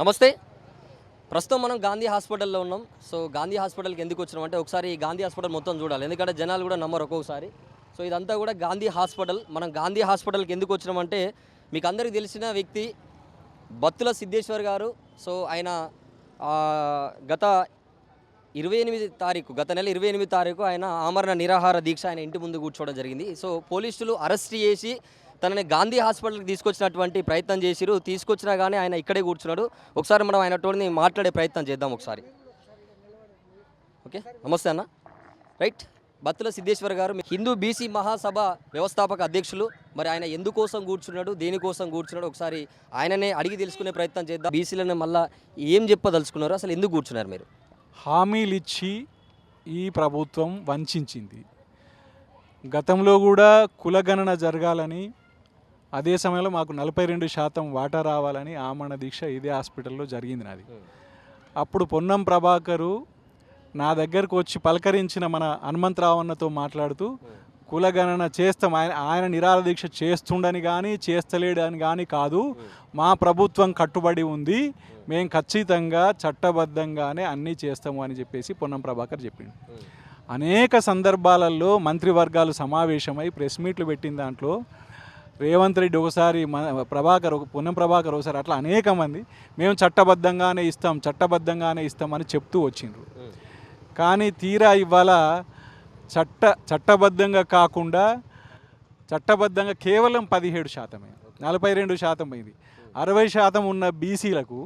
నమస్తే. ప్రస్తుతం మనం గాంధీ హాస్పిటల్లో ఉన్నాం. సో గాంధీ హాస్పిటల్కి ఎందుకు వచ్చినాం అంటే ఒకసారి ఈ గాంధీ హాస్పిటల్ మొత్తం చూడాలి. ఎందుకంటే జనాలు కూడా నమ్మరు ఒక్కొక్కసారి సో ఇదంతా కూడా గాంధీ హాస్పిటల్. మనం గాంధీ హాస్పిటల్కి ఎందుకు వచ్చినామంటే మీకు అందరికీ తెలిసిన వ్యక్తి బత్తుల సిద్ధేశ్వర్ గారు. సో ఆయన గత ఇరవై ఎనిమిది తారీఖు గత నెల ఇరవై ఎనిమిది తారీఖు ఆయన ఆమరణ నిరాహార దీక్ష ఆయన ఇంటి ముందు కూర్చోవడం జరిగింది. సో పోలీసులు అరెస్ట్ చేసి తనని గాంధీ హాస్పిటల్కి తీసుకొచ్చినటువంటి ప్రయత్నం చేసిరు. తీసుకొచ్చినా కానీ ఆయన ఇక్కడే కూర్చున్నాడు. ఒకసారి మనం ఆయన మాట్లాడే ప్రయత్నం చేద్దాం ఒకసారి. ఓకే? నమస్తే అన్న. రైట్? బత్తుల సిద్ధేశ్వర్ గారు మీ హిందూ బీసీ మహాసభ వ్యవస్థాపక అధ్యక్షులు. మరి ఆయన ఎందుకోసం కూర్చున్నాడు? దేనికోసం కూర్చున్నాడు? ఒకసారి ఆయననే అడిగి తెలుసుకునే ప్రయత్నం చేద్దాం. బీసీలను మళ్ళీ ఏం చెప్పదలుచుకున్నారు? అసలు ఎందుకు కూర్చున్నారు మీరు? హామీలు ఇచ్చి ఈ ప్రభుత్వం వంచింది గతంలో కూడా కులగణన జరగాలని అదే సమయంలో మాకు నలభై రెండు శాతం వాటా రావాలని ఆమరణ దీక్ష ఇదే హాస్పిటల్లో జరిగింది నాది. అప్పుడు పొన్నం ప్రభాకరు నా దగ్గరకు వచ్చి పలకరించిన మన హనుమంతరావు అన్నతో మాట్లాడుతూ కులగణన చేస్తాం ఆయన ఆయన నిరాల దీక్ష చేస్తుండని కానీ చేస్తలేడు అని కానీ కాదు. మా ప్రభుత్వం కట్టుబడి ఉంది. మేము ఖచ్చితంగా చట్టబద్ధంగానే అన్నీ చేస్తాము అని చెప్పేసి పొన్నం ప్రభాకర్ చెప్పిండు. అనేక సందర్భాలలో మంత్రివర్గాలు సమావేశమై ప్రెస్ మీట్లు పెట్టిన దాంట్లో రేవంత్ రెడ్డి ఒకసారి మన ప్రభాకర్ ఒక పొన్నం ప్రభాకర్ ఒకసారి అట్లా అనేక మంది మేము చట్టబద్ధంగానే ఇస్తాం చట్టబద్ధంగానే ఇస్తామని చెప్తూ వచ్చిండ్రు. కానీ తీరా ఇవాళ చట్ట చట్టబద్ధంగా కాకుండా చట్టబద్ధంగా కేవలం పదిహేడు శాతమే నలభై రెండు శాతం ఇది అరవై శాతం ఉన్న బీసీలకు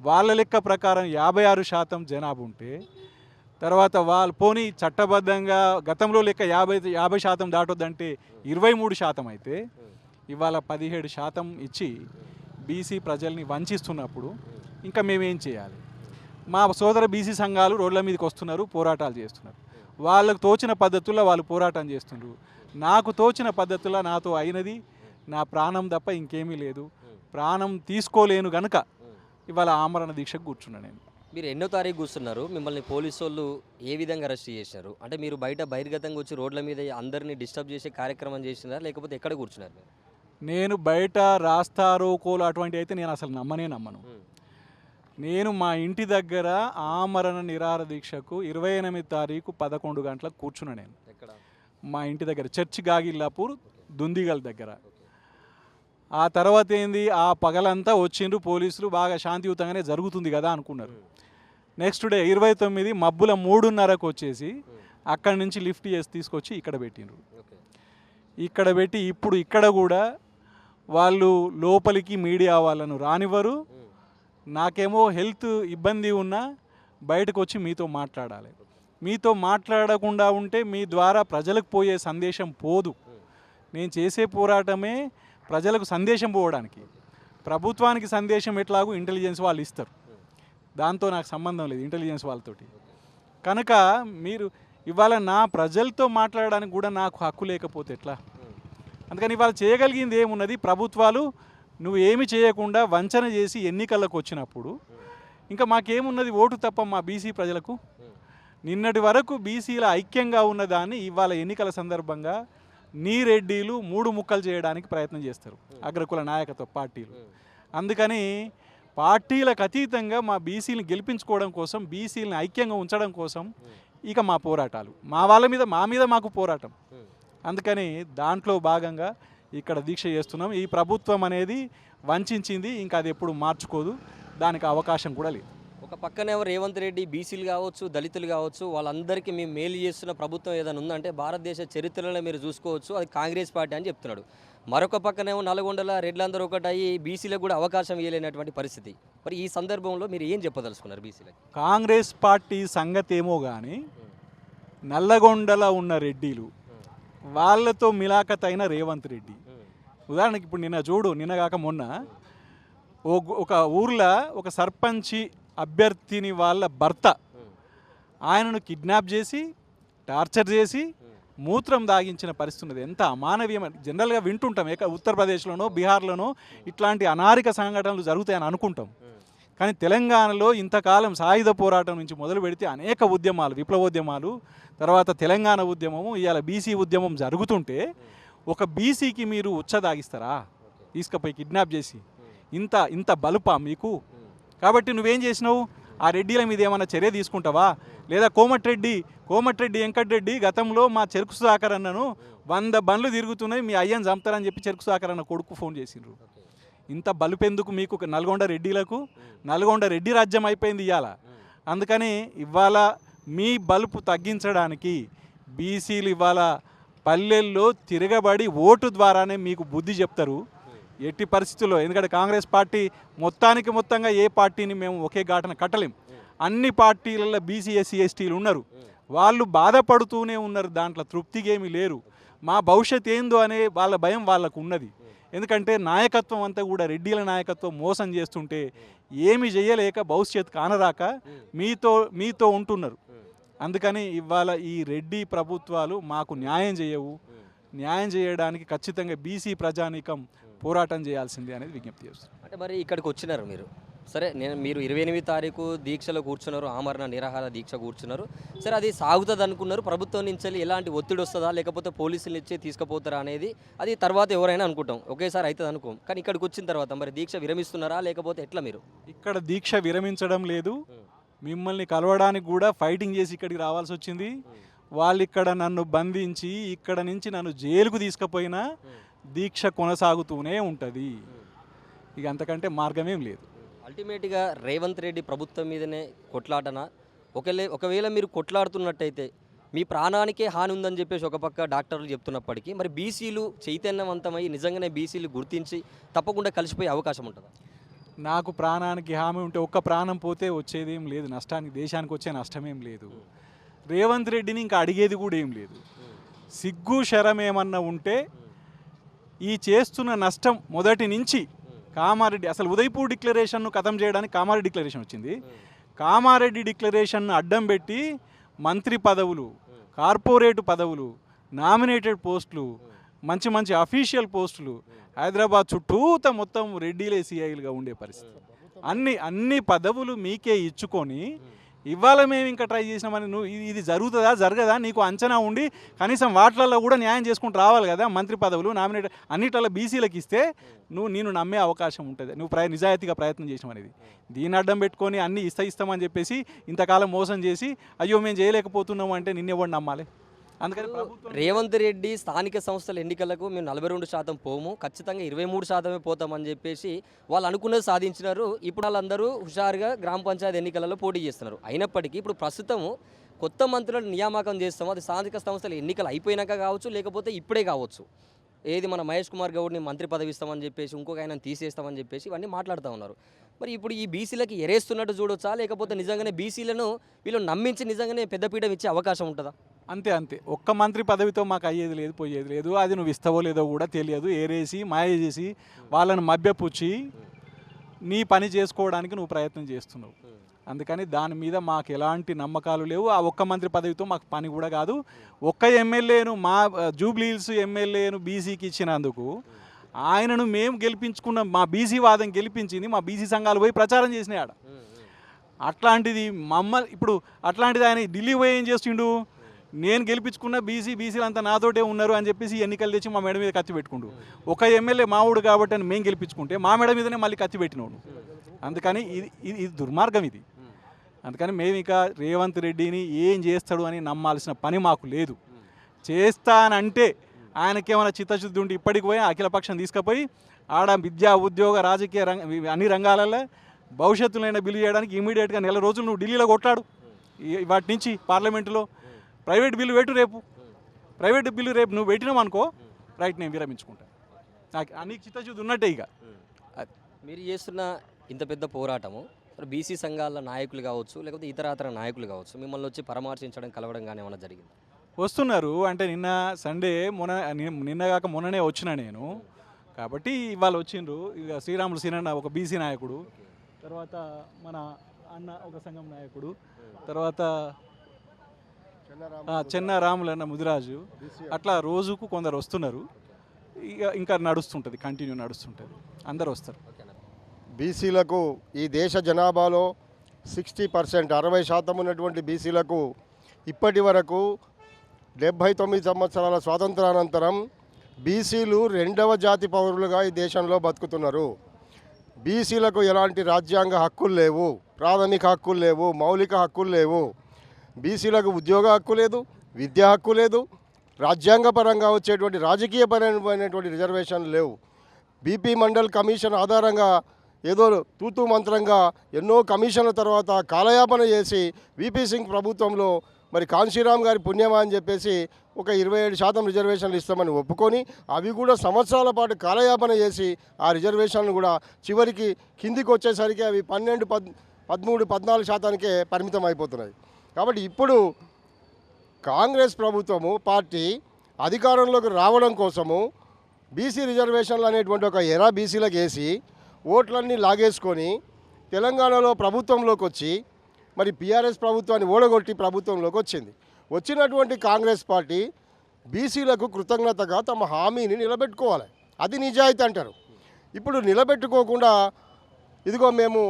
వాళ్ళ లెక్క ప్రకారం యాభై ఆరు శాతం జనాభా ఉంటే తర్వాత వాళ్ళు పోనీ చట్టబద్ధంగా గతంలో లెక్క యాభై యాభై శాతం దాటొద్దంటే ఇరవై మూడు శాతం అయితే ఇవాళ పదిహేడు శాతం ఇచ్చి బీసీ ప్రజల్ని వంచిస్తున్నప్పుడు ఇంకా మేమేం చేయాలి? మా సోదర బీసీ సంఘాలు రోడ్ల మీదకి వస్తున్నారు పోరాటాలు చేస్తున్నారు. వాళ్ళకు తోచిన పద్ధతుల్లో వాళ్ళు పోరాటం చేస్తున్నారు నాకు తోచిన పద్ధతుల్లో నాతో అయినది నా ప్రాణం తప్ప ఇంకేమీ లేదు. ప్రాణం తీసుకోలేను గనుక ఇవాళ ఆమరణ దీక్షకు కూర్చున్నా నేను. మీరు ఎన్నో తారీఖు కూర్చున్నారు మిమ్మల్ని పోలీసు వాళ్ళు ఏ విధంగా అరెస్ట్ చేశారు? అంటే మీరు బయట బహిర్గతంగా వచ్చి రోడ్ల మీద అందరినీ డిస్టర్బ్ చేసే కార్యక్రమం చేసినారా లేకపోతే ఎక్కడ కూర్చున్నారు మీరు? నేను బయట రాస్తారోకోలు అటువంటి అయితే నేను అసలు నమ్మనే నమ్మను. నేను మా ఇంటి దగ్గర ఆమరణ నిరార దీక్షకు ఇరవై ఎనిమిది తారీఖు పదకొండు గంటలకు కూర్చున్నా నేను. మా ఇంటి దగ్గర చర్చి గాగిల్లాపూర్ దుందిగల్ దగ్గర. ఆ తర్వాత ఏంది ఆ పగలంతా వచ్చిండ్రు పోలీసులు బాగా శాంతియుతంగానే జరుగుతుంది కదా అనుకున్నారు. నెక్స్ట్ డే ఇరవై తొమ్మిది మబ్బుల మూడున్నరకు వచ్చేసి అక్కడి నుంచి లిఫ్ట్ చేసి తీసుకొచ్చి ఇక్కడ పెట్టిండ్రు. ఇక్కడ పెట్టి ఇప్పుడు ఇక్కడ కూడా వాళ్ళు లోపలికి మీడియా వాళ్ళను రానివ్వరు. నాకేమో హెల్త్ ఇబ్బంది ఉన్నా బయటకు వచ్చి మీతో మాట్లాడాలి. మీతో మాట్లాడకుండా ఉంటే మీ ద్వారా ప్రజలకు పోయే సందేశం పోదు. నేను చేసే పోరాటమే ప్రజలకు సందేశం పోవడానికి. ప్రభుత్వానికి సందేశం ఎట్లాగో ఇంటెలిజెన్స్ వాళ్ళు ఇస్తారు. దాంతో నాకు సంబంధం లేదు ఇంటెలిజెన్స్ వాళ్ళతోటి. కనుక మీరు ఇవాళ నా ప్రజలతో మాట్లాడడానికి కూడా నాకు హక్కు లేకపోతే ఎట్లా? అందుకని వాళ్ళు చేయగలిగింది ఏమున్నది? ప్రభుత్వాలు నువ్వు ఏమి చేయకుండా వంచన చేసి ఎన్నికలకు వచ్చినప్పుడు ఇంకా మాకేమున్నది? ఓటు తప్ప మా బీసీ ప్రజలకు? నిన్నటి వరకు బీసీల ఐక్యంగా ఉన్నదాన్ని ఇవాళ ఎన్నికల సందర్భంగా నీ రెడ్డిలు మూడు ముక్కలు చేయడానికి ప్రయత్నం చేస్తారు. అగ్రకుల నాయకత్వ పార్టీలు. అందుకని పార్టీలకు అతీతంగా మా బీసీని గెలిపించుకోవడం కోసం బీసీలని ఐక్యంగా ఉంచడం కోసం ఇక మా పోరాటాలు. మా వాళ్ళ మీద మా మీద మాకు పోరాటం. అందుకని దాంట్లో భాగంగా ఇక్కడ దీక్ష చేస్తున్నాం. ఈ ప్రభుత్వం అనేది వంచింది ఇంకా అది ఎప్పుడు మార్చుకోదు. దానికి అవకాశం కూడా లేదు. ఒక పక్కనేమో రేవంత్ రెడ్డి బీసీలు కావచ్చు దళితులు కావచ్చు వాళ్ళందరికీ మేము మేలు చేస్తున్న ప్రభుత్వం ఏదైనా ఉందంటే భారతదేశ చరిత్రలో మీరు చూసుకోవచ్చు. అది కాంగ్రెస్ పార్టీ అని చెప్తున్నాడు. మరొక పక్కనేమో నల్గొండల రెడ్లందరూ ఒకటయ్యి బీసీలకు కూడా అవకాశం ఇవ్వలేనటువంటి పరిస్థితి. మరి ఈ సందర్భంలో మీరు ఏం చెప్పదలుచుకున్నారు బీసీలకు? కాంగ్రెస్ పార్టీ సంగతి ఏమో కానీ నల్లగొండల ఉన్న రెడ్డిలు వాళ్ళతో మిలాఖత్ అయిన రేవంత్ రెడ్డి. ఉదాహరణకి ఇప్పుడు నిన్న చూడు నిన్న కాక మొన్న ఓ ఒక ఊర్లో ఒక సర్పంచి అభ్యర్థిని వాళ్ళ భర్త ఆయనను కిడ్నాప్ చేసి టార్చర్ చేసి మూత్రం దాగించిన పరిస్థితి ఉన్నది. ఎంత అమానవీయమైన జనరల్గా వింటుంటాం ఏక ఉత్తరప్రదేశ్లోనో బీహార్లోనో ఇట్లాంటి అనారిక సంఘటనలు జరుగుతాయని అనుకుంటాం. కానీ తెలంగాణలో ఇంతకాలం సాయుధ పోరాటం నుంచి మొదలు పెడితే అనేక ఉద్యమాలు విప్లవోద్యమాలు తర్వాత తెలంగాణ ఉద్యమము ఇవాళ బీసీ ఉద్యమం జరుగుతుంటే ఒక బీసీకి మీరు ఉచ్చదాగిస్తారా? తీసుకుపోయి కిడ్నాప్ చేసి. ఇంత ఇంత బలుపా మీకు? కాబట్టి నువ్వేం చేసినావు? ఆ రెడ్డిల మీద ఏమైనా చర్య తీసుకుంటావా? లేదా కోమటిరెడ్డి కోమటిరెడ్డి వెంకటరెడ్డి గతంలో మా చెరుకు సుధాకర్ అన్నను వంద బండ్లు తిరుగుతున్నాయి మీ అయ్యని చంపుతారని చెప్పి చెరుకు సుధాకర్ అన్న కొడుకు ఫోన్ చేసిండ్రు. ఇంత బలుపెందుకు మీకు నల్గొండ రెడ్డిలకు? నల్గొండ రెడ్డి రాజ్యం అయిపోయింది ఇవాళ అందుకని ఇవాళ మీ బలుపు తగ్గించడానికి బీసీలు ఇవాళ పల్లెల్లో తిరగబడి ఓటు ద్వారానే మీకు బుద్ధి చెప్తారు. ఎట్టి పరిస్థితుల్లో. ఎందుకంటే కాంగ్రెస్ పార్టీ మొత్తానికి మొత్తంగా ఏ పార్టీని మేము ఒకే ఘాటన కట్టలేం. అన్ని పార్టీలలో బీసీ ఎస్సీ ఎస్టీలు ఉన్నారు. వాళ్ళు బాధపడుతూనే ఉన్నారు. దాంట్లో తృప్తిగా ఏమీ లేరు మా భవిష్యత్ ఏందో అనే వాళ్ళ భయం వాళ్ళకు ఉన్నది. ఎందుకంటే నాయకత్వం అంతా కూడా రెడ్డిల నాయకత్వం మోసం చేస్తుంటే ఏమి చేయలేక భవిష్యత్ కానరాక మీతో మీతో ఉంటున్నారు. అందుకని ఇవాళ ఈ రెడ్డి ప్రభుత్వాలు మాకు న్యాయం చేయవు. న్యాయం చేయడానికి ఖచ్చితంగా బీసీ ప్రజానీకం పోరాటం చేయాల్సిందే అనేది విజ్ఞప్తి చేస్తున్నాను అంటే మరి ఇక్కడికి వచ్చినారు మీరు? సరే నేను మీరు ఇరవై ఎనిమిది తారీఖు దీక్షలో కూర్చున్నారు ఆమరణ నిరాహార దీక్ష కూర్చున్నారు. సరే అది సాగుతుంది అనుకున్నారు ప్రభుత్వం నుంచి వెళ్ళి ఎలాంటి ఒత్తిడి వస్తుందా లేకపోతే పోలీసులు ఇచ్చి తీసుకుపోతారా అనేది అది తర్వాత ఎవరైనా అనుకుంటాం. ఒకేసారి అవుతుంది అనుకోం. కానీ ఇక్కడికి వచ్చిన తర్వాత మరి దీక్ష విరమిస్తున్నారా లేకపోతే ఎట్లా మీరు? ఇక్కడ దీక్ష విరమించడం లేదు. మిమ్మల్ని కలవడానికి కూడా ఫైటింగ్ చేసి ఇక్కడికి రావాల్సి వచ్చింది. వాళ్ళు ఇక్కడ నన్ను బంధించి ఇక్కడ నుంచి నన్ను జైలుకు తీసుకుపోయినా దీక్ష కొనసాగుతూనే ఉంటుంది. ఇక అంతకంటే మార్గమేం లేదు. అల్టిమేట్గా రేవంత్ రెడ్డి ప్రభుత్వం మీదనే కొట్లాటన? ఒకలే ఒకవేళ మీరు కొట్లాడుతున్నట్టయితే మీ ప్రాణానికే హాని ఉందని చెప్పేసి ఒక పక్క డాక్టర్లు చెప్తున్నప్పటికీ మరి బీసీలు చైతన్యవంతమై నిజంగానే బీసీలు గుర్తించి తప్పకుండా కలిసిపోయే అవకాశం ఉంటుంది? నాకు ప్రాణానికి హామీ ఉంటే ఒక్క ప్రాణం పోతే వచ్చేదేం లేదు. నష్టానికి దేశానికి వచ్చే నష్టమేం లేదు. రేవంత్ రెడ్డిని ఇంకా అడిగేది కూడా ఏం లేదు. సిగ్గు శరం ఏమన్నా ఉంటే ఈ చేస్తున్న నష్టం మొదటి నుంచి కామారెడ్డి అసలు ఉదయపూర్ డిక్లరేషన్ను ఖతం చేయడానికి కామారెడ్డి డిక్లరేషన్ వచ్చింది. కామారెడ్డి డిక్లరేషన్ను అడ్డం పెట్టి మంత్రి పదవులు కార్పొరేట్ పదవులు నామినేటెడ్ పోస్టులు మంచి మంచి అఫీషియల్ పోస్టులు హైదరాబాద్ చుట్టూత మొత్తం రెడ్డిలే సిఐలుగా ఉండే పరిస్థితి. అన్ని అన్ని పదవులు మీకే ఇచ్చుకొని ఇవాళ మేము ఇంకా ట్రై చేసినామని నువ్వు ఇది- జరుగుతుందా? జరగదా? నీకు అంచనా ఉండి కనీసం వాటిలలో కూడా న్యాయం చేసుకుంటూ రావాలి కదా మంత్రి పదవులు నామినేట్ అన్నిట్లలో బీసీలకు ఇస్తే నువ్వు నేను నమ్మే అవకాశం ఉంటుంది. నువ్వు ప్రయ నిజాయితీగా ప్రయత్నం చేసాం అనేది దీన్ని అడ్డం పెట్టుకొని అన్ని ఇస్తా ఇస్తామని చెప్పేసి ఇంతకాలం మోసం చేసి అయ్యో మేము చేయలేకపోతున్నాం అంటే నిన్నెవడు నమ్మాలి? రేవంత్ రెడ్డి స్థానిక సంస్థల ఎన్నికలకు మేము నలభై రెండు శాతం పోము ఖచ్చితంగా ఇరవై మూడు శాతమే పోతామని చెప్పేసి వాళ్ళు అనుకున్నది సాధించినారు. ఇప్పుడు వాళ్ళందరూ హుషారుగా గ్రామ పంచాయతీ ఎన్నికలలో పోటీ చేస్తున్నారు. అయినప్పటికీ ఇప్పుడు ప్రస్తుతము కొత్త మంత్రులను నియామకం చేస్తాము. అది స్థానిక సంస్థల ఎన్నికలు అయిపోయినాక కావచ్చు లేకపోతే ఇప్పుడే కావచ్చు. ఏది మన మహేష్ కుమార్ గౌడ్ని మంత్రి పదవి ఇస్తామని చెప్పేసి ఇంకొక ఆయన తీసేస్తామని చెప్పేసి ఇవన్నీ మాట్లాడుతూ ఉన్నారు. మరి ఇప్పుడు ఈ బీసీలకి ఎరేస్తున్నట్టు చూడొచ్చా? లేకపోతే నిజంగానే బీసీలను వీళ్ళు నమ్మించి నిజంగానే పెద్దపీట ఇచ్చే అవకాశం ఉంటుందా? అంతే అంతే. ఒక్క మంత్రి పదవితో మాకు అయ్యేది లేదు పోయేది లేదు. అది నువ్వు ఇస్తావో లేదో కూడా తెలియదు. ఏరేసి మాయ చేసి వాళ్ళని మభ్యపుచ్చి నీ పని చేసుకోవడానికి నువ్వు ప్రయత్నం చేస్తున్నావు. అందుకని దాని మీద మాకు ఎలాంటి నమ్మకాలు లేవు. ఆ ఒక్క మంత్రి పదవితో మాకు పని కూడా కాదు. ఒక్క ఎమ్మెల్యేను మా జూబ్లీ హిల్స్ ఎమ్మెల్యేను బీసీకి ఇచ్చినందుకు ఆయనను మేము గెలిపించుకున్న మా బీసీ వాదం గెలిపించింది మా బీసీ సంఘాలు పోయి ప్రచారం చేసినాయి ఆడ. అట్లాంటిది మమ్మల్ని ఇప్పుడు అట్లాంటిది ఆయన ఢిల్లీ పోయి ఏం చేస్తుండు? నేను గెలిపించుకున్న బీసీ బీసీలు అంతా నాతోటే ఉన్నారు అని చెప్పేసి ఎన్నికలు తెచ్చి మా మేడ మీద కత్తి పెట్టుకుండు. ఒక ఎమ్మెల్యే మావుడు కాబట్టి అని మేము గెలిపించుకుంటే మా మేడ మీదనే మళ్ళీ కత్తి పెట్టినోడు. అందుకని ఇది ఇది ఇది దుర్మార్గం ఇది. అందుకని మేము ఇక రేవంత్ రెడ్డిని ఏం చేస్తాడు అని నమ్మాల్సిన పని మాకు లేదు. చేస్తానంటే ఆయనకేమైనా చిత్తశుద్ధి ఉంటే ఇప్పటికి పోయి అఖిలపక్షం తీసుకుపోయి ఆడ విద్యా ఉద్యోగ రాజకీయ రంగ అన్ని రంగాలలో భవిష్యత్తులైన బిల్లు చేయడానికి ఇమీడియట్గా నెల రోజులు నువ్వు ఢిల్లీలో కొట్లాడు. వాటి నుంచి పార్లమెంటులో ప్రైవేట్ బిల్లు పెట్టు రేపు. ప్రైవేట్ బిల్లు రేపు నువ్వు పెట్టినావు అనుకో రైట్ నేను విరమించుకుంటా. నాకు నీకు చిత్తశుద్ధి ఉన్నట్టే ఇక. మీరు చేస్తున్న ఇంత పెద్ద పోరాటము బీసీ సంఘాల నాయకులు కావచ్చు లేకపోతే ఇతరాతర నాయకులు కావచ్చు మిమ్మల్ని వచ్చి పరామర్శించడం కలవడం కానీ ఏమైనా జరిగింది? వస్తున్నారు. అంటే నిన్న సండే మొన్న నిన్న కాక మొన్ననే వచ్చిన నేను. కాబట్టి ఇవాళ వచ్చిండ్రు. ఇక శ్రీరాములు సీనన్న ఒక బీసీ నాయకుడు. తర్వాత మన అన్న ఒక సంఘం నాయకుడు. తర్వాత చెన్న రాములు అన్న ముదిరాజు. అట్లా రోజుకు కొందరు వస్తున్నారు. ఇక ఇంకా నడుస్తుంటుంది కంటిన్యూ నడుస్తుంటుంది. అందరు వస్తారు. బీసీలకు ఈ దేశ జనాభాలో సిక్స్టీ పర్సెంట్ అరవై శాతం ఉన్నటువంటి బీసీలకు ఇప్పటి వరకు డెబ్భై తొమ్మిది సంవత్సరాల స్వాతంత్రానంతరం బీసీలు రెండవ జాతి పౌరులుగా ఈ దేశంలో బతుకుతున్నారు. బీసీలకు ఎలాంటి రాజ్యాంగ హక్కులు లేవు ప్రాథమిక హక్కులు లేవు మౌలిక హక్కులు లేవు. బీసీలకు ఉద్యోగ హక్కు లేదు విద్యా హక్కు లేదు రాజ్యాంగపరంగా వచ్చేటువంటి రాజకీయపరమైనటువంటి రిజర్వేషన్లు లేవు. బీపీ మండల్ కమిషన్ ఆధారంగా ఏదో తూతూ మంత్రంగా ఎన్నో కమిషన్ల తర్వాత కాలయాపన చేసి విపీ సింగ్ ప్రభుత్వంలో మరి కాంశీరామ్ గారి పుణ్యమా అని చెప్పేసి ఒక ఇరవై ఏడు శాతం రిజర్వేషన్లు ఇస్తామని ఒప్పుకొని అవి కూడా సంవత్సరాల పాటు కాలయాపన చేసి ఆ రిజర్వేషన్లు కూడా చివరికి కిందికి వచ్చేసరికి అవి పన్నెండు పద్ పదమూడు పద్నాలుగు శాతానికే పరిమితం అయిపోతున్నాయి. కాబట్టి ఇప్పుడు కాంగ్రెస్ ప్రభుత్వము పార్టీ అధికారంలోకి రావడం కోసము బీసీ రిజర్వేషన్లు అనేటువంటి ఒక ఎరా బీసీలకు వేసి ఓట్లన్నీ లాగేసుకొని తెలంగాణలో ప్రభుత్వంలోకి వచ్చి మరి పీఆర్ఎస్ ప్రభుత్వాన్ని ఓడగొట్టి ప్రభుత్వంలోకి వచ్చింది. వచ్చినటువంటి కాంగ్రెస్ పార్టీ బీసీలకు కృతజ్ఞతగా తమ హామీని నిలబెట్టుకోవాలి. అది నిజాయితీ అంటారు. ఇప్పుడు నిలబెట్టుకోకుండా ఇదిగో మేము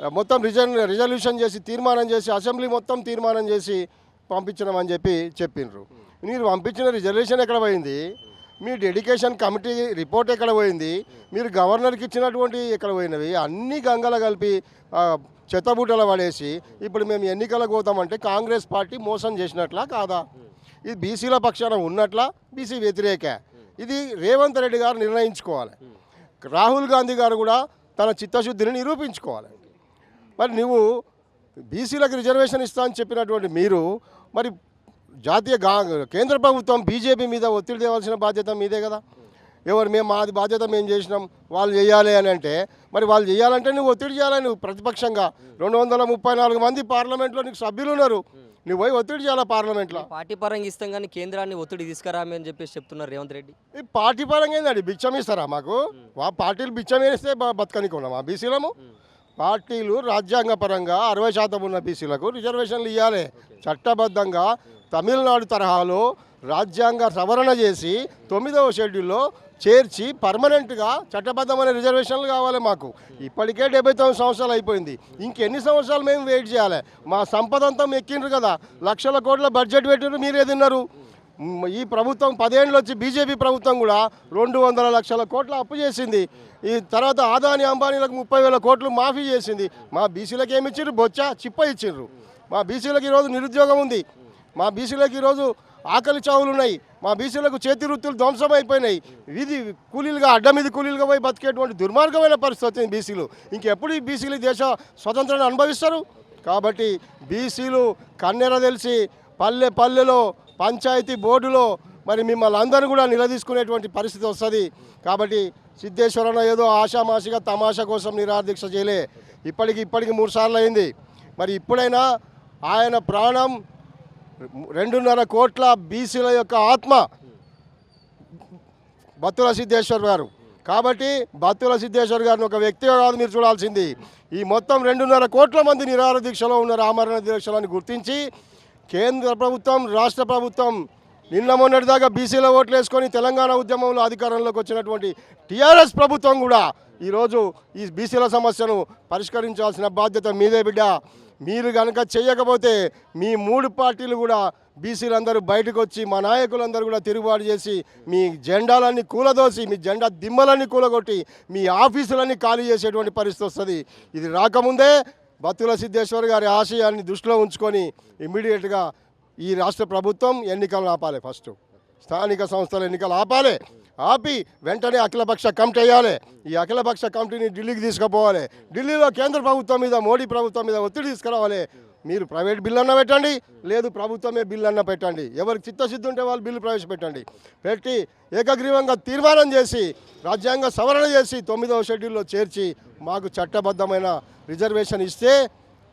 మొత్తం రిజన్ రిజల్యూషన్ చేసి తీర్మానం చేసి అసెంబ్లీ మొత్తం తీర్మానం చేసి పంపించినామని చెప్పి చెప్పిండ్రు మీరు పంపించిన రిజర్వేషన్ ఎక్కడ పోయింది? మీ డెడికేషన్ కమిటీ రిపోర్ట్ ఎక్కడ పోయింది? మీరు గవర్నర్కి ఇచ్చినటువంటి ఎక్కడ పోయినవి? అన్ని గంగల కలిపి ఆ, పడేసి ఇప్పుడు మేము ఎన్నికలకు పోతామంటే కాంగ్రెస్ పార్టీ మోసం చేసినట్లా కాదా? ఇది బీసీల పక్షాన ఉన్నట్లా? బీసీ వ్యతిరేక. ఇది రేవంత్ రెడ్డి గారు నిర్ణయించుకోవాలి. రాహుల్ గాంధీ గారు కూడా తన చిత్తశుద్ధిని నిరూపించుకోవాలి. మరి నువ్వు బీసీలకు రిజర్వేషన్ ఇస్తా అని చెప్పినటువంటి మీరు మరి జాతీయ గా కేంద్ర ప్రభుత్వం బీజేపీ మీద ఒత్తిడి తేవాల్సిన బాధ్యత మీదే కదా. ఎవరు మేము మాది బాధ్యత మేము చేసినాం వాళ్ళు చేయాలి అని అంటే మరి వాళ్ళు చేయాలంటే నువ్వు ఒత్తిడి చేయాలని నువ్వు ప్రతిపక్షంగా. రెండు వందల ముప్పై నాలుగు మంది పార్లమెంట్లో నీకు సభ్యులు ఉన్నారు. నువ్వు పోయి ఒత్తిడి చేయాలా పార్లమెంట్లో? పార్టీ పరంగా ఇస్తాం కానీ కేంద్రాన్ని ఒత్తిడి తీసుకురామే అని చెప్పేసి చెప్తున్నారు రేవంత్ రెడ్డి. ఈ పార్టీ పరంగా ఏందండి బిచ్చం ఇస్తారా మాకు? పార్టీలు బిచ్చం వేస్తే బతకనికున్నాం ఆ బీసీలము? పార్టీలు రాజ్యాంగపరంగా అరవై శాతం ఉన్న బీసీలకు రిజర్వేషన్లు ఇవ్వాలి చట్టబద్ధంగా తమిళనాడు తరహాలో రాజ్యాంగ సవరణ చేసి తొమ్మిదవ షెడ్యూల్లో చేర్చి పర్మనెంట్గా చట్టబద్ధమైన రిజర్వేషన్లు కావాలి మాకు. ఇప్పటికే డెబ్బై తొమ్మిది సంవత్సరాలు అయిపోయింది. ఇంకెన్ని సంవత్సరాలు మేము వెయిట్ చేయాలి? మా సంపద అంతా ఎక్కిండ్రు కదా. లక్షల కోట్ల బడ్జెట్ పెట్టిండ్రు మీరే తిన్నారు. ఈ ప్రభుత్వం పదేళ్ళు వచ్చి బీజేపీ ప్రభుత్వం కూడా రెండు వందల లక్షల కోట్ల అప్పు చేసింది. ఈ తర్వాత ఆదాని అంబానీలకు ముప్పై వేల కోట్లు మాఫీ చేసింది. మా బీసీలకు ఏమి ఇచ్చిండ్రు? బొచ్చా చిప్ప ఇచ్చిండ్రు. మా బీసీలకు ఈరోజు నిరుద్యోగం ఉంది. మా బీసీలకు ఈరోజు ఆకలి చావులు ఉన్నాయి. మా బీసీలకు చేతి వృత్తులు ధ్వంసం అయిపోయినాయి ఇది కూలీలుగా అడ్డ మీద కూలీలుగా పోయి బతికేటువంటి దుర్మార్గమైన పరిస్థితి వచ్చింది బీసీలు. ఇంకెప్పుడు ఈ బీసీలు దేశ స్వతంత్రాన్ని అనుభవిస్తారు? కాబట్టి బీసీలు కన్నెర తెలిసి పల్లె పల్లెలో పంచాయతీ బోర్డులో మరి మిమ్మల్ని అందరూ కూడా నిలదీసుకునేటువంటి పరిస్థితి వస్తుంది. కాబట్టి సిద్ధేశ్వరన్న ఏదో ఆషామాషిగా తమాషా కోసం నిరాదీక్ష చేయలే. ఇప్పటికి ఇప్పటికి మూడు సార్లు అయింది. మరి ఇప్పుడైనా ఆయన ప్రాణం రెండున్నర కోట్ల బీసీల యొక్క ఆత్మ బత్తుల సిద్ధేశ్వర్ గారు. కాబట్టి బత్తుల సిద్ధేశ్వర్ గారిని ఒక వ్యక్తిగా కాదు మీరు చూడాల్సింది. ఈ మొత్తం రెండున్నర కోట్ల మంది నిరాహార దీక్షలో ఉన్న ఆమరణ దీక్షలని గుర్తించి కేంద్ర ప్రభుత్వం రాష్ట్ర ప్రభుత్వం నిన్న మొన్నటిదాకా బీసీల ఓట్లు వేసుకొని తెలంగాణ ఉద్యమంలో అధికారంలోకి వచ్చినటువంటి టీఆర్ఎస్ ప్రభుత్వం కూడా ఈరోజు ఈ బీసీల సమస్యను పరిష్కరించాల్సిన బాధ్యత మీదే బిడ్డ. మీరు కనుక చేయకపోతే మీ మూడు పార్టీలు కూడా బీసీలందరూ బయటకు వచ్చి మా నాయకులందరూ కూడా తిరుగుబాటు చేసి మీ జెండాలన్నీ కూలదోసి మీ జెండా దిమ్మలన్నీ కూలగొట్టి మీ ఆఫీసులన్నీ ఖాళీ చేసేటువంటి పరిస్థితి వస్తుంది. ఇది రాకముందే బత్తుల సిద్ధేశ్వర్ గారి ఆశయాన్ని దృష్టిలో ఉంచుకొని ఇమ్మీడియట్గా ఈ రాష్ట్ర ప్రభుత్వం ఎన్నికలు ఆపాలి ఫస్ట్. స్థానిక సంస్థల ఎన్నికలు ఆపాలి. ఆపి వెంటనే అఖిలపక్ష కమిటీ వేయాలి. ఈ అఖిలపక్ష కమిటీని ఢిల్లీకి తీసుకుపోవాలి. ఢిల్లీలో కేంద్ర ప్రభుత్వం మీద మోడీ ప్రభుత్వం మీద ఒత్తిడి తీసుకురావాలి. మీరు ప్రైవేట్ బిల్లు అన్న పెట్టండి లేదు ప్రభుత్వమే బిల్లు అన్న పెట్టండి. ఎవరికి చిత్తశుద్ధి ఉంటే వాళ్ళు బిల్లు ప్రవేశపెట్టండి. పెట్టి ఏకగ్రీవంగా తీర్మానం చేసి రాజ్యాంగ సవరణ చేసి తొమ్మిదవ షెడ్యూల్లో చేర్చి మాకు చట్టబద్ధమైన రిజర్వేషన్ ఇస్తే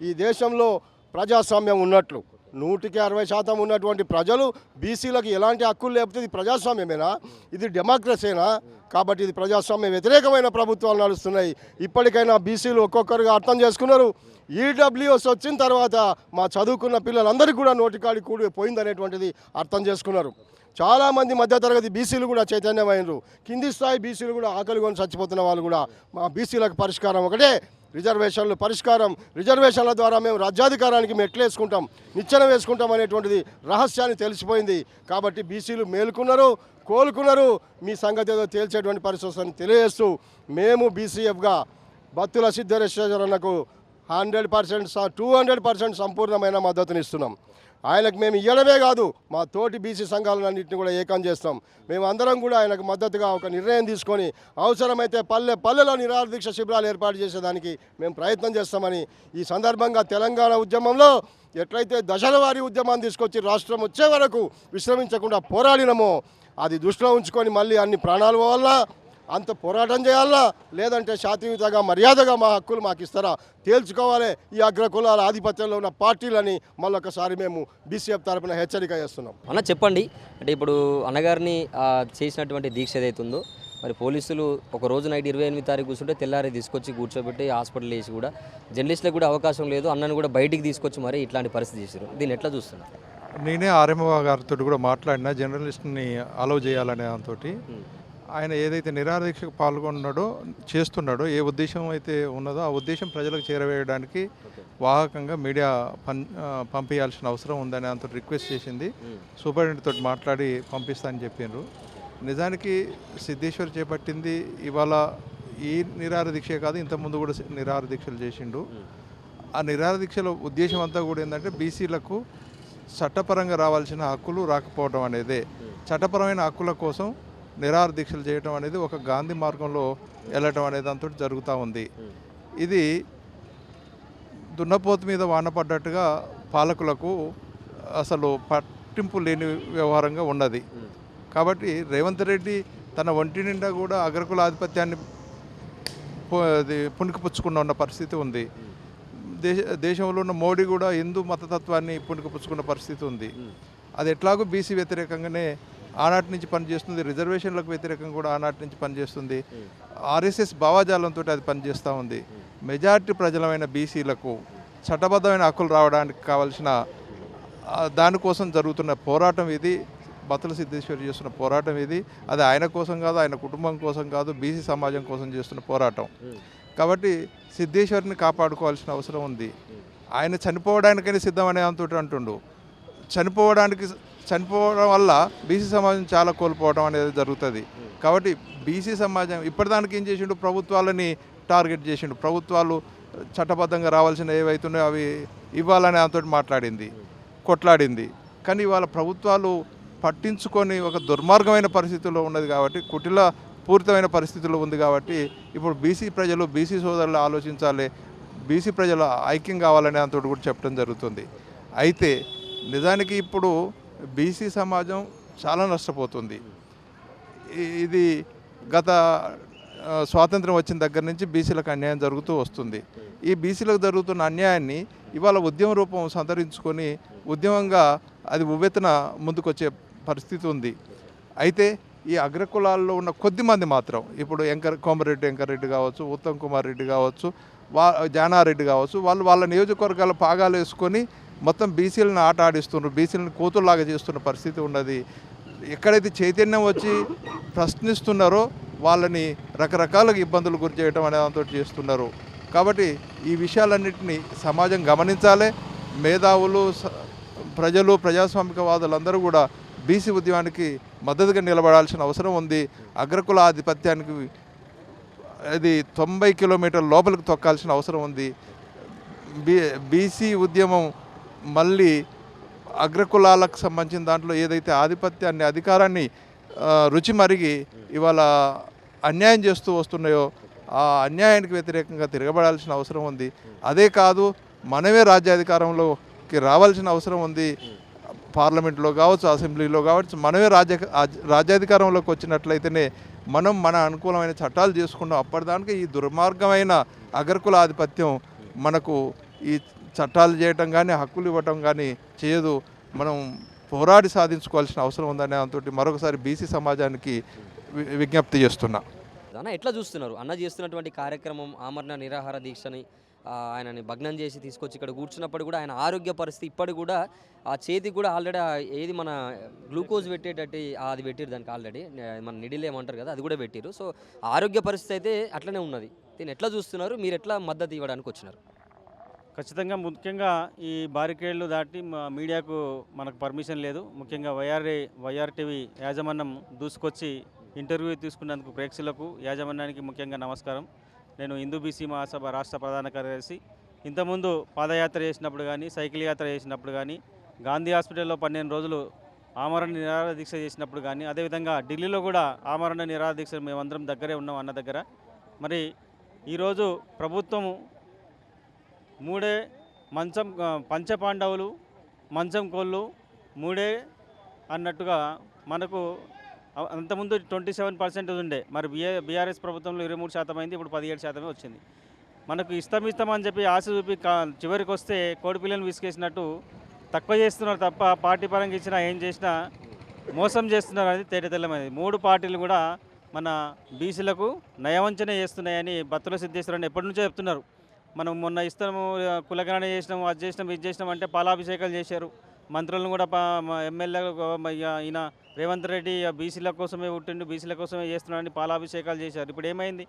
ఈ దేశంలో ప్రజాస్వామ్యం ఉన్నట్లు. నూటికి అరవై శాతం ఉన్నటువంటి ప్రజలు బీసీలకు ఎలాంటి హక్కులు లేకపోతే ఇది ప్రజాస్వామ్యమేనా? ఇది డెమోక్రసీనా? కాబట్టి ఇది ప్రజాస్వామ్య వ్యతిరేకమైన ప్రభుత్వాలు నడుస్తున్నాయి. ఇప్పటికైనా బీసీలు ఒక్కొక్కరుగా అర్థం చేసుకున్నారు. ఈడబ్ల్యూఎస్ వచ్చిన తర్వాత మా చదువుకున్న పిల్లలందరికీ కూడా నోటికాడి కూడి పోయిందనేటువంటిది అర్థం చేసుకున్నారు. చాలామంది మధ్యతరగతి బీసీలు కూడా చైతన్యమైనరు. కింది స్థాయి బీసీలు కూడా ఆకలి కొని చచ్చిపోతున్న వాళ్ళు కూడా మా బీసీలకు పరిష్కారం ఒకటే. రిజర్వేషన్లు పరిష్కారం రిజర్వేషన్ల ద్వారా మేము రాజ్యాధికారానికి మెట్లు వేసుకుంటాం నిచ్చెన వేసుకుంటాం అనేటువంటిది రహస్యాన్ని తెలిసిపోయింది. కాబట్టి బీసీలు మేలుకున్నారు కోలుకున్నారు మీ సంగతి ఏదో తేల్చేటువంటి పరిస్థితి తెలియజేస్తూ మేము బీసీఎఫ్గా Bhattula సిద్ధరేశ్వరన్నకు hundred percent two hundred percent సంపూర్ణమైన మద్దతునిస్తున్నాం. ఆయనకు మేము ఇవ్వడమే కాదు మా తోటి బీసీ సంఘాలన్నింటిని కూడా ఏకం చేస్తాం. మేము అందరం కూడా ఆయనకు మద్దతుగా ఒక నిర్ణయం తీసుకొని అవసరమైతే పల్లె పల్లెలో నిరాదీక్ష శిబిరాలు ఏర్పాటు చేసేదానికి మేము ప్రయత్నం చేస్తామని ఈ సందర్భంగా తెలంగాణ ఉద్యమంలో ఎట్లయితే దశలవారీ ఉద్యమాన్ని తీసుకొచ్చి రాష్ట్రం వచ్చే వరకు విశ్రమించకుండా పోరాడినమో అది దృష్టిలో ఉంచుకొని మళ్ళీ అన్ని ప్రాణాలు వల్ల అంత పోరాటం చేయాలా? లేదంటే శాంతియుతంగా మర్యాదగా మా హక్కులు మాకు ఇస్తారా? తేల్చుకోవాలి ఈ అగ్రకులాల ఆధిపత్యంలో ఉన్న పార్టీలని మళ్ళొకసారి మేము బీసీఎఫ్ తరపున హెచ్చరిక చేస్తున్నాం. అన్న చెప్పండి. అంటే ఇప్పుడు అన్నగారిని ఆ, చేసినటువంటి దీక్ష ఏదైతే ఉందో మరి పోలీసులు ఒక రోజు నైట్ ఇరవై ఎనిమిది తారీఖు కూర్చుంటే తెల్లారి తీసుకొచ్చి కూర్చోబెట్టి హాస్పిటల్ వేసి కూడా జర్నలిస్టులకు కూడా అవకాశం లేదు అన్నను కూడా బయటికి తీసుకొచ్చి మరి ఇట్లాంటి పరిస్థితి చేశారు. దీన్ని ఎట్లా చూస్తున్నారు? నేనే ఆర్ఎంఓ గారితో కూడా మాట్లాడినా జర్నలిస్ట్ని అలౌ చేయాలనే దాంతో ఆయన ఏదైతే నిరాదీక్షకు పాల్గొన్నాడో చేస్తున్నాడో ఏ ఉద్దేశం అయితే ఉన్నదో ఆ ఉద్దేశం ప్రజలకు చేరవేయడానికి వాహకంగా మీడియా ఆ, పంపించాల్సిన అవసరం ఉందని అంత రిక్వెస్ట్ చేసింది. సూపరింటెండెంట్ తోటి మాట్లాడి పంపిస్తా అని చెప్పిండ్రు నిజానికి సిద్ధేశ్వర్ చేపట్టింది ఇవాళ ఈ నిరాహార దీక్షే కాదు ఇంతకుముందు కూడా నిరాహార దీక్షలు చేసిండు. ఆ నిరాహార దీక్షల ఉద్దేశం అంతా కూడా ఏంటంటే బీసీలకు చట్టపరంగా రావాల్సిన హక్కులు రాకపోవడం అనేదే. చట్టపరమైన హక్కుల కోసం నిరాహార దీక్షలు చేయటం అనేది ఒక గాంధీ మార్గంలో వెళ్ళటం అనేది అంతటి జరుగుతూ ఉంది. ఇది దున్నపోతు మీద వాన పడ్డట్టుగా పాలకులకు అసలు పట్టింపు లేని వ్యవహారంగా ఉన్నది. కాబట్టి రేవంత్ రెడ్డి తన ఒంటి నిండా కూడా అగ్రకుల ఆధిపత్యాన్ని పు- పుణికిపుచ్చుకున్న ఉన్న పరిస్థితి ఉంది. దేశ దేశంలో ఉన్న మోడీ కూడా హిందూ మతతత్వాన్ని పుణికిపుచ్చుకున్న పరిస్థితి ఉంది. అది ఎట్లాగో బీసీ వ్యతిరేకంగానే ఆనాటి నుంచి పనిచేస్తుంది. రిజర్వేషన్లకు వ్యతిరేకంగా కూడా ఆనాటి నుంచి పనిచేస్తుంది. ఆర్ఎస్ఎస్ భావాజాలంతో అది పనిచేస్తూ ఉంది. మెజారిటీ ప్రజలమైన బీసీలకు చట్టబద్ధమైన హక్కులు రావడానికి కావాల్సిన దానికోసం జరుగుతున్న పోరాటం ఇది. బతుల సిద్ధేశ్వరి చేస్తున్న పోరాటం ఇది. అది ఆయన కోసం కాదు ఆయన కుటుంబం కోసం కాదు బీసీ సమాజం కోసం చేస్తున్న పోరాటం. కాబట్టి సిద్ధేశ్వరిని కాపాడుకోవాల్సిన అవసరం ఉంది. ఆయన చనిపోవడానికైనా సిద్ధమనే అంతు అంటుండు. చనిపోవడానికి చనిపోవడం వల్ల బీసీ సమాజం చాలా కోల్పోవడం అనేది జరుగుతుంది. కాబట్టి బీసీ సమాజం ఇప్పటిదానికి ఏం చేసిండు? ప్రభుత్వాలని టార్గెట్ చేసిండు. ప్రభుత్వాలు చట్టబద్ధంగా రావాల్సిన ఏవైతున్నాయో అవి ఇవ్వాలని దాంతో మాట్లాడింది కొట్లాడింది. కానీ ఇవాళ ప్రభుత్వాలు పట్టించుకొని ఒక దుర్మార్గమైన పరిస్థితుల్లో ఉన్నది కాబట్టి కుటిల పూరితమైన పరిస్థితుల్లో ఉంది కాబట్టి ఇప్పుడు బీసీ ప్రజలు బీసీ సోదరులు ఆలోచించాలి. బీసీ ప్రజలు ఐక్యం కావాలనే దాంతో కూడా చెప్పడం జరుగుతుంది. అయితే నిజానికి ఇప్పుడు బీసీ సమాజం చాలా నష్టపోతుంది. ఇది గత స్వాతంత్రం వచ్చిన దగ్గర నుంచి బీసీలకు అన్యాయం జరుగుతూ వస్తుంది. ఈ బీసీలకు జరుగుతున్న అన్యాయాన్ని ఇవాళ ఉద్యమ రూపం సంతరించుకొని ఉద్యమంగా అది ఉవ్వెత్తున ముందుకొచ్చే పరిస్థితి ఉంది. అయితే ఈ అగ్రకులాల్లో ఉన్న కొద్ది మంది మాత్రం ఇప్పుడు ఎంకర్ కోమరెడ్డి వెంకరెడ్డి కావచ్చు ఉత్తమ్ కుమార్ రెడ్డి కావచ్చు వా జానారెడ్డి కావచ్చు వాళ్ళు వాళ్ళ నియోజకవర్గాల పాగాలు వేసుకొని మొత్తం బీసీలను ఆట ఆడిస్తున్నారు బీసీలను కూతురులాగా చేస్తున్న పరిస్థితి ఉన్నది. ఎక్కడైతే చైతన్యం వచ్చి ప్రశ్నిస్తున్నారో వాళ్ళని రకరకాలుగా ఇబ్బందులు గురి చేయడం అనే దాంతో చేస్తున్నారు. కాబట్టి ఈ విషయాలన్నింటినీ సమాజం గమనించాలి. మేధావులు ప్రజలు ప్రజాస్వామికవాదులు అందరూ కూడా బీసీ ఉద్యమానికి మద్దతుగా నిలబడాల్సిన అవసరం ఉంది. అగ్రకుల ఆధిపత్యానికి అది తొంభై కిలోమీటర్ల లోపలికి తొక్కాల్సిన అవసరం ఉంది. బీ బీసీ ఉద్యమం మళ్ళీ అగ్రకులాలకు సంబంధించిన దాంట్లో ఏదైతే ఆధిపత్యాన్ని అధికారాన్ని రుచి మరిగి ఇవాళ అన్యాయం చేస్తూ వస్తున్నాయో ఆ అన్యాయానికి వ్యతిరేకంగా తిరగబడాల్సిన అవసరం ఉంది. అదే కాదు మనమే రాజ్యాధికారంలోకి రావాల్సిన అవసరం ఉంది. పార్లమెంట్లో కావచ్చు అసెంబ్లీలో కావచ్చు మనమే రాజ్య రాజ్యాధికారంలోకి వచ్చినట్లయితేనే మనం మన అనుకూలమైన చట్టాలు చేసుకున్నాం. అప్పటిదానికి ఈ దుర్మార్గమైన అగ్రకుల ఆధిపత్యం మనకు ఈ చట్టాలు చేయటం కానీ హక్కులు ఇవ్వటం కానీ చేయదు. మనం పోరాడి సాధించుకోవాల్సిన అవసరం ఉందనే దాంతో మరొకసారి బీసీ సమాజానికి వి- విజ్ఞప్తి చేస్తున్నా. అన్న ఎట్లా చూస్తున్నారు? అన్న చేస్తున్నటువంటి కార్యక్రమం ఆమరణ నిరాహార దీక్షని ఆయనని భగ్నం చేసి తీసుకొచ్చి ఇక్కడ కూర్చున్నప్పుడు కూడా ఆయన ఆరోగ్య పరిస్థితి ఇప్పటికి కూడా ఆ చేతికి కూడా ఆల్రెడీ ఏది మన గ్లూకోజ్ పెట్టేటట్టు అది పెట్టారు దానికి ఆల్రెడీ. మన నిడిలేమంటారు కదా అది కూడా పెట్టారు. సో ఆరోగ్య పరిస్థితి అయితే అట్లనే ఉన్నది. దీన్ని ఎట్లా చూస్తున్నారు? మీరు ఎట్లా మద్దతు ఇవ్వడానికి వచ్చినారు? ఖచ్చితంగా ముఖ్యంగా ఈ బారికేడ్లు దాటి మా మీడియాకు మనకు పర్మిషన్ లేదు. ముఖ్యంగా వైఆర్ వైఆర్ టీవీ యాజమాన్యం దూసుకొచ్చి ఇంటర్వ్యూ తీసుకున్నందుకు ప్రేక్షకులకు యాజమాన్యానికి ముఖ్యంగా నమస్కారం. నేను హిందూ బీసీ మహాసభ రాష్ట్ర ప్రధాన కార్యదర్శి. ఇంతకుముందు పాదయాత్ర చేసినప్పుడు కానీ సైకిల్ యాత్ర చేసినప్పుడు కానీ గాంధీ హాస్పిటల్లో పన్నెండు రోజులు ఆమరణ నిరాహార దీక్ష చేసినప్పుడు కానీ అదేవిధంగా ఢిల్లీలో కూడా ఆమరణ నిరాహార దీక్ష మేమందరం దగ్గరే ఉన్నాం అన్న దగ్గర. మరి ఈరోజు ప్రభుత్వము మూడే మంచం పంచపాండవులు మంచం కోళ్ళు మూడే అన్నట్టుగా మనకు అంతకుముందు ట్వంటీ సెవెన్ పర్సెంట్ ఉండే. మరి బిఏ బీఆర్ఎస్ ప్రభుత్వంలో ఇరవై మూడు శాతం అయింది ఇప్పుడు పదిహేడు శాతమే వచ్చింది. మనకు ఇష్టం ఇష్టం అని చెప్పి ఆశ చూపి కా- చివరికి వస్తే కోడి విసికేసినట్టు తక్కువ చేస్తున్నారు తప్ప పార్టీ పరంగా ఇచ్చినా ఏం చేసినా మోసం చేస్తున్నారు అనేది తేట తెల్లమైనది. మూడు పార్టీలు కూడా మన బీసీలకు నయవంచన చేస్తున్నాయని బత్తుల సిద్ధేశ్వరని ఎప్పటి నుంచో చెప్తున్నారు. మనం మొన్న ఇస్తాము ఆ, కులగణన చేసినాము అది చేసినాం ఇది చేసినాం అంటే పాలాభిషేకాలు చేశారు. మంత్రులను కూడా పా- ఎమ్మెల్యే ఈయన రేవంత్ రెడ్డి ఆ బీసీల కోసమే పుట్టిండు బీసీల కోసమే చేస్తున్నాడని పాలాభిషేకాలు చేశారు. ఇప్పుడు ఏమైంది?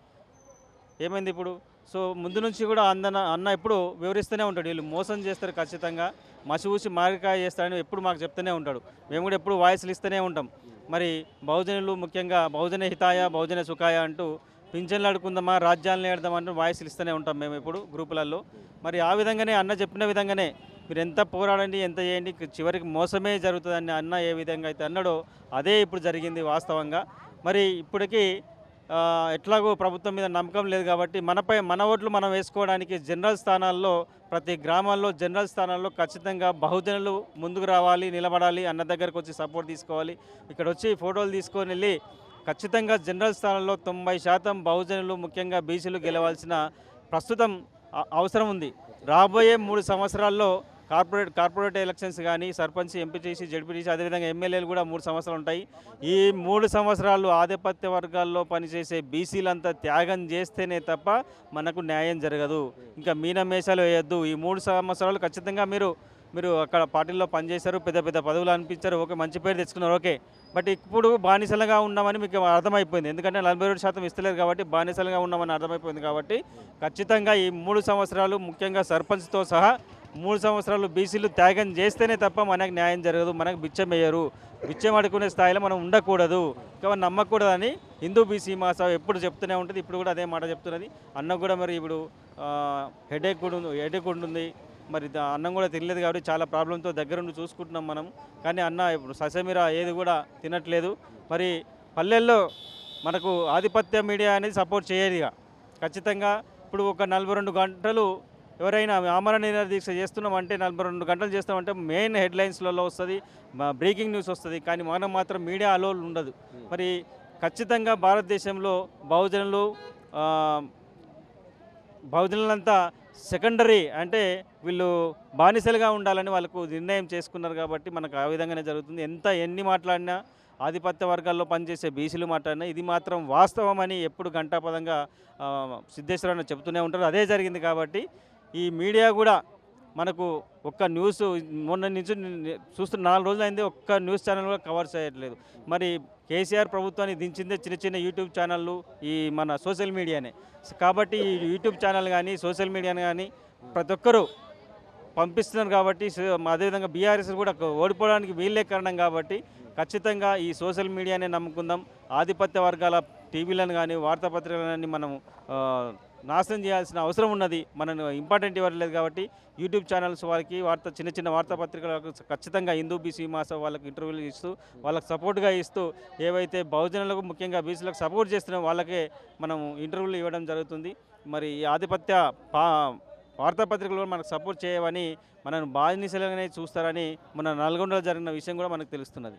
ఏమైంది ఇప్పుడు? సో ముందు నుంచి కూడా అందన అన్న ఎప్పుడు వివరిస్తూనే ఉంటాడు. వీళ్ళు మోసం చేస్తారు ఖచ్చితంగా. మసి ఊసి మారికాయ చేస్తారని ఎప్పుడు మాకు చెప్తూనే ఉంటాడు. మేము కూడా ఎప్పుడు వాయిస్లు ఇస్తూనే ఉంటాం. మరి బహుజనులు ముఖ్యంగా బహుజన హితాయ బహుజన సుఖాయ అంటూ పింఛన్లు అడుకుందామా రాజ్యాలను ఏడదామంటూ వాయిస్లు ఇస్తూనే ఉంటాం మేము ఇప్పుడు గ్రూపులలో. మరి ఆ విధంగానే అన్న చెప్పిన విధంగానే మీరు ఎంత పోరాడండి ఎంత చేయండి చివరికి మోసమే జరుగుతుందని అన్న ఏ విధంగా అయితే అన్నాడో అదే ఇప్పుడు జరిగింది వాస్తవంగా. మరి ఇప్పటికీ ఎట్లాగో ప్రభుత్వం మీద నమ్మకం లేదు కాబట్టి మనపై మన ఓట్లు మనం వేసుకోవడానికి జనరల్ స్థానాల్లో ప్రతి గ్రామాల్లో జనరల్ స్థానాల్లో ఖచ్చితంగా బహుజనులు ముందుకు రావాలి నిలబడాలి అన్న దగ్గరకు వచ్చి సపోర్ట్ తీసుకోవాలి. ఇక్కడ వచ్చి ఫోటోలు తీసుకొని వెళ్ళి ఖచ్చితంగా జనరల్ స్థానంలో తొంభై శాతం బహుజనులు ముఖ్యంగా బీసీలు గెలవాల్సిన ప్రస్తుతం అవసరం ఉంది. రాబోయే మూడు సంవత్సరాల్లో కార్పొరేట్ కార్పొరేట్ ఎలక్షన్స్ కానీ సర్పంచ్ ఎంపీటీసీ జడ్పీటీసీ అదేవిధంగా ఎమ్మెల్యేలు కూడా మూడు సంవత్సరాలు ఉంటాయి. ఈ మూడు సంవత్సరాలు ఆధిపత్య వర్గాల్లో పనిచేసే బీసీలంతా త్యాగం చేస్తేనే తప్ప మనకు న్యాయం జరగదు. ఇంకా మీనమేషాలు వేయొద్దు. ఈ మూడు సంవత్సరాలు ఖచ్చితంగా మీరు మీరు అక్కడ పార్టీల్లో పనిచేశారు పెద్ద పెద్ద పదవులు అనిపించారు ఓకే మంచి పేరు తెచ్చుకున్నారు ఓకే. బట్ ఇప్పుడు బానిసలుగా ఉన్నామని మీకు అర్థమైపోయింది. ఎందుకంటే నలభై రెండు శాతం ఇస్తలేరు కాబట్టి బానిసలుగా ఉన్నామని అర్థమైపోయింది కాబట్టి ఖచ్చితంగా ఈ మూడు సంవత్సరాలు ముఖ్యంగా సర్పంచ్తో సహా మూడు సంవత్సరాలు బీసీలు త్యాగం చేస్తేనే తప్ప మనకు న్యాయం జరగదు మనకు బిచ్చం వేయరు. బిచ్చం అడుకునే స్థాయిలో మనం ఉండకూడదు. ఇంకా నమ్మకూడదని హిందూ బీసీ మాస ఎప్పుడు చెప్తూనే ఉంటుంది ఇప్పుడు కూడా అదే మాట చెప్తున్నది. అన్న కూడా మరి ఇప్పుడు హెడేక్ కూడా ఉంది హెడేక్ ఉంటుంది మరి అన్నం కూడా తినలేదు కాబట్టి చాలా ప్రాబ్లంతో దగ్గరుండి చూసుకుంటున్నాం మనం. కానీ అన్న ఇప్పుడు ససమిరా ఏది కూడా తినట్లేదు. మరి పల్లెల్లో మనకు ఆధిపత్య మీడియా అనేది సపోర్ట్ చేయదిగా ఖచ్చితంగా ఇప్పుడు ఒక నలభై రెండు గంటలు ఎవరైనా ఆమరణ నిరాహార దీక్ష చేస్తున్నామంటే నలభై రెండు గంటలు చేస్తామంటే మెయిన్ హెడ్లైన్స్లలో వస్తుంది బ్రేకింగ్ న్యూస్ వస్తుంది. కానీ మనం మాత్రం మీడియా అలో ఉండదు. మరి ఖచ్చితంగా భారతదేశంలో బహుజనులు బహుజనులంతా సెకండరీ అంటే వీళ్ళు బానిసలుగా ఉండాలని వాళ్ళకు నిర్ణయం చేసుకున్నారు కాబట్టి మనకు ఆ విధంగానే జరుగుతుంది. ఎంత ఎన్ని మాట్లాడినా ఆధిపత్య వర్గాల్లో పనిచేసే బీసీలు మాట్లాడినా ఇది మాత్రం వాస్తవమని ఎప్పుడు గంటాపదంగా ఆ, సిద్ధేశ్వరన్న చెబుతూనే ఉంటారు. అదే జరిగింది కాబట్టి ఈ మీడియా కూడా మనకు ఒక్క న్యూస్ మొన్న నుంచి చూస్తున్న నాలుగు రోజులు ఒక్క న్యూస్ ఛానల్ కూడా కవర్ చేయట్లేదు. మరి కేసీఆర్ ప్రభుత్వాన్ని దించిందే చిన్న చిన్న యూట్యూబ్ ఛానళ్ళు ఈ మన సోషల్ మీడియానే. కాబట్టి ఈ యూట్యూబ్ ఛానల్ కానీ సోషల్ మీడియాని కానీ ప్రతి ఒక్కరూ పంపిస్తున్నారు కాబట్టి అదేవిధంగా బీఆర్ఎస్ కూడా ఓడిపోవడానికి వీళ్ళే కారణం కాబట్టి ఖచ్చితంగా ఈ సోషల్ మీడియానే నమ్ముకుందాం. ఆధిపత్య వర్గాల టీవీలను కానీ వార్తాపత్రికలను కానీ మనం నాశనం చేయాల్సిన అవసరం ఉన్నది. మనం ఇంపార్టెంట్ ఇవ్వట్లేదు కాబట్టి యూట్యూబ్ ఛానల్స్ వారికి వార్త చిన్న చిన్న వార్తాపత్రికలకు ఖచ్చితంగా హిందూ బీసీ మాస వాళ్ళకి ఇంటర్వ్యూలు ఇస్తూ వాళ్ళకి సపోర్ట్గా ఇస్తూ ఏవైతే బహుజనులకు ముఖ్యంగా బీసీలకు సపోర్ట్ చేస్తున్నారో వాళ్ళకే మనం ఇంటర్వ్యూలు ఇవ్వడం జరుగుతుంది. మరి ఈ ఆధిపత్య పా వార్తాపత్రికలు మనకు సపోర్ట్ చేయవని మనను బానిసలుగానే చూస్తారని మన నల్గొండలో జరిగిన విషయం కూడా మనకు తెలుస్తున్నది.